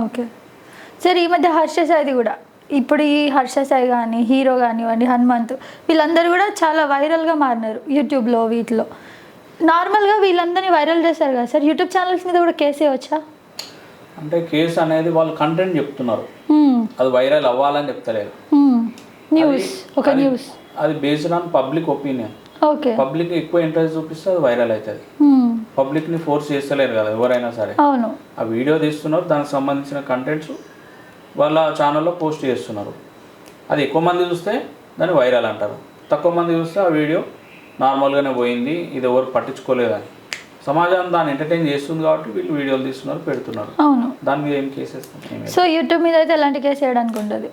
Okay సరే ఈ మధ్య హర్ష సాయిది కూడా ఇప్పుడు ఈ హర్ష సాయి కానీ హీరో కానివ్వండి హనుమంత్ వీళ్ళందరూ కూడా చాలా వైరల్గా మారినారు యూట్యూబ్లో వీటిలో. నార్మల్గా వీళ్ళందరినీ వైరల్ చేస్తారు కదా సార్ యూట్యూబ్ ఛానల్స్ మీద కూడా కేసే వచ్చా? అంటే కేసు అనేది వాళ్ళు కంటెంట్ చెప్తున్నారు. అది వైరల్ అవ్వాలని చెప్తలేరు న్యూస్ ఒక అది- న్యూస్ అది based on public opinion okay public ఎక్కువ ఇంట్రెస్ట్ చూపిస్తే అది వైరల్ అవుతుంది. పబ్లిక్ని ఫోర్స్ చేస్తలేరు కదా ఎవరైనా సరే. అవును. ఆ వీడియో తీస్తున్నారు దానికి సంబంధించిన కంటెంట్స్ వాళ్ళ ఛానల్లో పోస్ట్ చేస్తున్నారు. అది ఎక్కువ మంది చూస్తే దాన్ని వైరల్ అంటారు. తక్కువ మంది చూస్తే ఆ వీడియో నార్మల్గానే పోయింది ఇది ఎవరు పట్టించుకోలేదని. సమాజం దాన్ని ఎంటర్టైన్ చేస్తుంది కాబట్టి వీళ్ళు వీడియోలు తీస్తున్నారు పెడుతున్నారు. అవును. దాని మీద ఏం లేదు. సో యూట్యూబ్ మీద అయితే ఎలాంటి కేసు వేయడానికి ఉంటుంది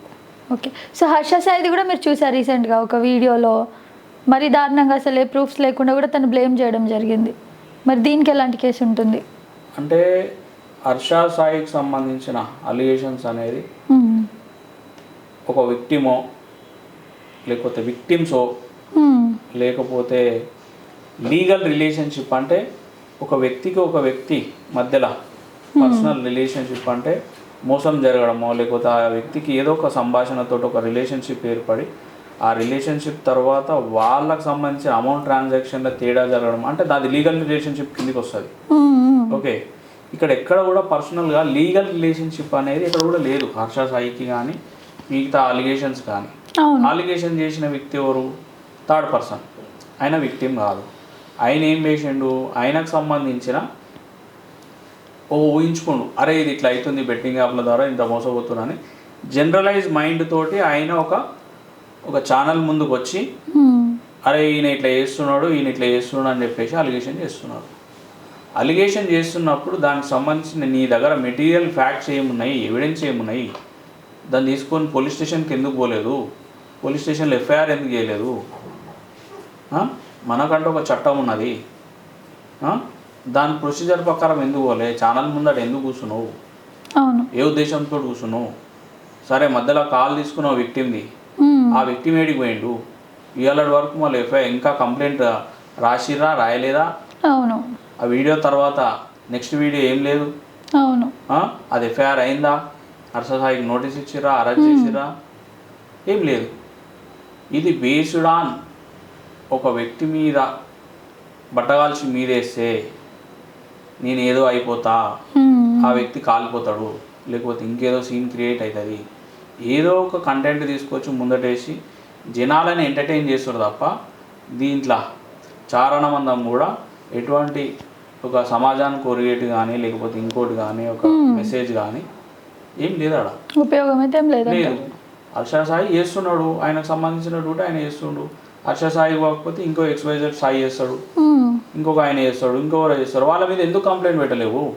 ఓకే సో హర్ష సాయిది కూడా మీరు చూసారు రీసెంట్గా ఒక వీడియోలో. మరి దారుణంగా అసలు ఏ ప్రూఫ్స్ లేకుండా కూడా తను బ్లేమ్ చేయడం జరిగింది. మరి దీనికి ఎలాంటి కేసు ఉంటుంది అంటే హర్ష సాయికి సంబంధించిన అలిగేషన్స్ అనేది. ఒక విక్టిమో లేకపోతే విక్టిమ్సో. లేకపోతే లీగల్ రిలేషన్షిప్ అంటే ఒక వ్యక్తికి ఒక వ్యక్తి మధ్యలో పర్సనల్ రిలేషన్షిప్ అంటే మోసం జరగడమో లేకపోతే ఆ వ్యక్తికి ఏదో ఒక సంభాషణతో ఒక రిలేషన్షిప్ ఏర్పడి రిలేషన్షిప్ తర్వాత వాళ్ళకి సంబంధించిన అమౌంట్ ట్రాన్సాక్షన్లో తేడా జరగడం అంటే అది లీగల్ రిలేషన్షిప్ కిందికి వస్తుంది. ఓకే. ఇక్కడ ఎక్కడ కూడా పర్సనల్గా లీగల్ రిలేషన్షిప్ అనేది ఇక్కడ కూడా లేదు. హర్ష సాయికి కానీ మిగతా అలిగేషన్స్ కానీ. అలిగేషన్ చేసిన వ్యక్తి ఎవరు? Third person. ఆయన విక్టిమ్ కాదు. ఆయన ఏం చేసిండు? ఆయనకు సంబంధించిన ఓ ఊహించుకోండు. అరే ఇది ఇట్లా అవుతుంది బెట్టింగ్ యాప్ల ద్వారా ఇంత మోసపోతున్నాను జనరలైజ్ మైండ్ తోటి ఆయన ఒక ఒక ఛానల్ ముందుకు వచ్చి. అరే ఈయన ఇట్లా చేస్తున్నాడు ఈయన ఇట్లా చేస్తున్నాడు అని చెప్పేసి అలిగేషన్ చేస్తున్నారు. అలిగేషన్ చేస్తున్నప్పుడు దానికి సంబంధించిన నీ దగ్గర మెటీరియల్ ఫ్యాక్ట్స్ ఏమున్నాయి ఎవిడెన్స్ ఏమున్నాయి? దాన్ని తీసుకొని పోలీస్ స్టేషన్కి ఎందుకు పోలేదు? పోలీస్ స్టేషన్లో ఎఫ్ఐఆర్ ఎందుకు చేయలేదు? మనకంటూ ఒక చట్టం ఉన్నది? దాని ప్రొసీజర్ ప్రకారం ఎందుకు పోలే? ఛానల్ ముందట ఎందుకు కూర్చున్నావు? ఏ ఉద్దేశంతో కూర్చున్నావు? సరే మధ్యలో కాల్ తీసుకున్నావు విక్టిమ్ది. ఆ వ్యక్తి మేడికి పోయిండు. ఇవాళ వరకు మళ్ళీ ఎఫ్ఐఆర్ ఇంకా కంప్లైంట్ రాసిరా రాయలేదా? అవును. ఆ వీడియో తర్వాత నెక్స్ట్ వీడియో ఏం లేదు? అవును? అది ఎఫ్ఐఆర్ అయిందా? హర్ష సాయికి నోటీస్ ఇచ్చిరా అరెస్ట్ చేసిరా ఏం లేదు. ఇది బేస్డ్ ఆన్ ఒక వ్యక్తి మీద బట్టగాల్చి మీదేస్తే నేను ఏదో అయిపోతా. మ్మ్. ఆ వ్యక్తి కాలిపోతాడు. లేకపోతే ఇంకేదో సీన్ క్రియేట్ అవుతుంది ఏదో ఒక కంటెంట్ తీసుకొచ్చి ముందటేసి జనాలని ఎంటర్టైన్ చేస్తారు తప్ప దీంట్లో చారణమందం కూడా ఎటువంటి ఒక సమాజానికి ఒరిగేటి కానీ లేకపోతే ఇంకోటి కానీ ఒక మెసేజ్ కానీ ఏం లేదు ఉపయోగం అయితే లేదు. హర్ష సాయి చేస్తున్నాడు ఆయనకు సంబంధించిన డ్యూటీ ఆయన చేస్తుండు. హర్ష సాయి కాకపోతే ఇంకో ఎక్స్వైజెడ్ సాయి చేస్తాడు. మ్మ్. ఇంకొక ఆయన చేస్తాడు ఇంకొకరు చేస్తారు. వాళ్ళ మీద ఎందుకు కంప్లైంట్ పెట్టలేవు?